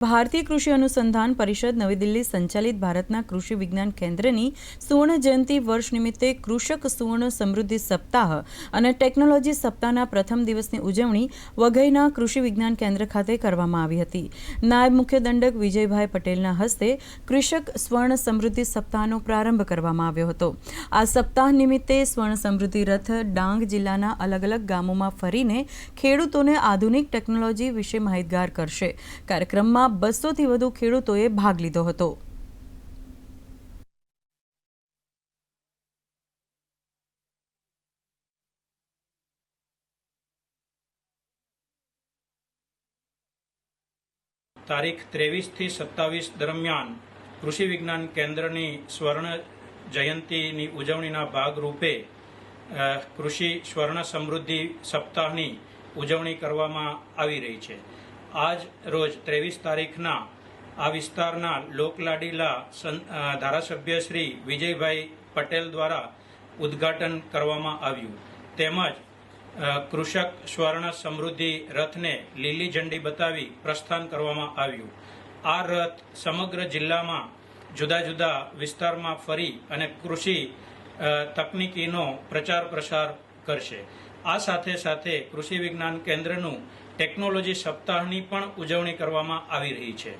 ભારતીય કૃષિ અનુસંધાન પરિષદ નવી દિલ્હી સંચાલિત ભારતના કૃષિ વિજ્ઞાન કેન્દ્રની સુવર્ણ જયંતિ વર્ષ નિમિત્તે કૃષક સુવર્ણ સમૃદ્ધિ સપ્તાહ અને ટેકનોલોજી સપ્તાહના પ્રથમ દિવસની ઉજવણી વઘઈના કૃષિ વિજ્ઞાન કેન્દ્ર ખાતે કરવામાં આવી હતી. નાયબ મુખ્ય દંડક વિજયભાઈ પટેલના હસ્તે કૃષક સ્વર્ણ સમૃદ્ધિ સપ્તાહનો પ્રારંભ કરવામાં આવ્યો હતો. આ સપ્તાહ નિમિત્તે સ્વર્ણ સમૃદ્ધિ રથ ડાંગ જિલ્લાના અલગ અલગ ગામોમાં ફરીને ખેડૂતોને આધુનિક ટેકનોલોજી વિશે માહિતગાર કરશે. કાર્યક્રમમાં બસોથી વધુ ખેડૂતોએ ભાગ લીધો હતો. તારીખ ત્રેવીસથી સત્તાવીસ દરમિયાન કૃષિ વિજ્ઞાન કેન્દ્રની સ્વર્ણ જયંતિની ઉજવણીના ભાગરૂપે કૃષિ સ્વર્ણ સમૃદ્ધિ સપ્તાહની ઉજવણી કરવામાં આવી રહી છે. આજ રોજ ત્રેવીસ તારીખના આ વિસ્તારના લોકલાડીલા ધારાસભ્ય શ્રી વિજયભાઈ પટેલ દ્વારા ઉદ્ઘાટન કરવામાં આવ્યું. તેમજ કૃષક સ્વર્ણ સમૃદ્ધિ રથને લીલી ઝંડી બતાવી પ્રસ્થાન કરવામાં આવ્યું. આ રથ સમગ્ર જિલ્લામાં જુદા જુદા વિસ્તારમાં ફરી અને કૃષિ તકનીકીનો પ્રચાર પ્રસાર કરશે. આ સાથે સાથે કૃષિ વિજ્ઞાન કેન્દ્રનું ટેકનોલોજી સપ્તાહની પણ ઉજવણી કરવામાં આવી રહી છે.